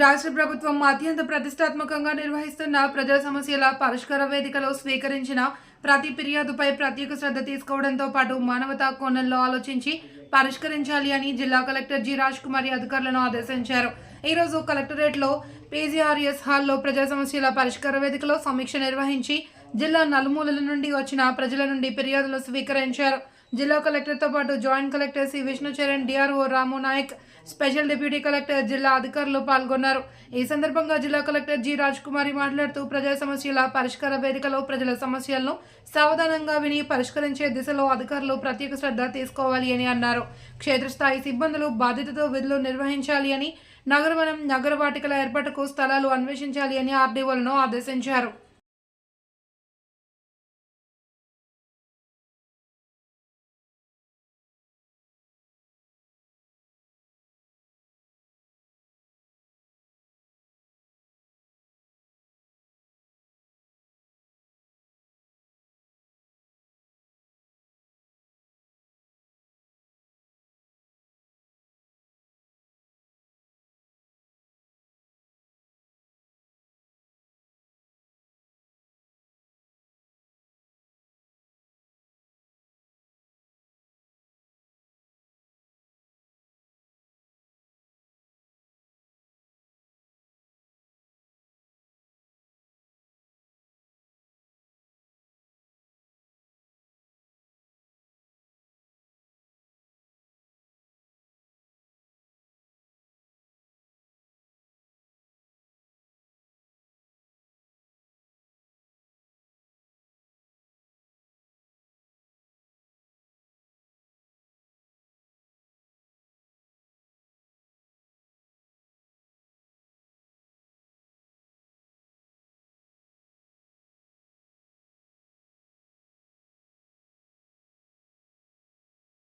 రాష్ట్ర ప్రభుత్వం అత్యంత ప్రతిష్టాత్మకంగా నిర్వహిస్తున్న ప్రజా సమస్యల పరిష్కార వేదికలో స్వీకరించిన ప్రతి ఫిర్యాదుపై ప్రత్యేక శ్రద్ధ తీసుకోవడంతో పాటు మానవతా కోణంలో ఆలోచించి పరిష్కరించాలి అని జిల్లా కలెక్టర్ జి రాజ్ కుమారి అధికారులను ఆదేశించారు. ఈరోజు కలెక్టరేట్లో పీజీఆర్ఎస్ హాల్లో ప్రజా సమస్యల పరిష్కార వేదికలో సమీక్ష నిర్వహించి జిల్లా నలుమూలల నుండి వచ్చిన ప్రజల నుండి ఫిర్యాదులు స్వీకరించారు. జిల్లా కలెక్టర్తో పాటు joint collector C Vishnucharan DRO Ramu Nayak special deputy collector జిల్లా అధికారులు పాల్గొన్నారు. ఈ సందర్భంగా జిల్లా కలెక్టర్ జి రాజ్ కుమారి మాట్లాడుతూ ప్రజా సమస్యల పరిష్కార వేదికలో ప్రజల సమస్యలను సావధానంగా విని పరిష్కరించే దిశలో అధికారులు ప్రత్యేక శ్రద్ధ తీసుకోవాలి అని అన్నారు. క్షేత్రస్థాయి సిబ్బందులు బాధ్యతతో విధులు నిర్వహించాలి అని నగరవనం నగరవాటికల ఏర్పాటుకు స్థలాలు అన్వేషించాలి అని ఆర్డీఓలను ఆదేశించారు.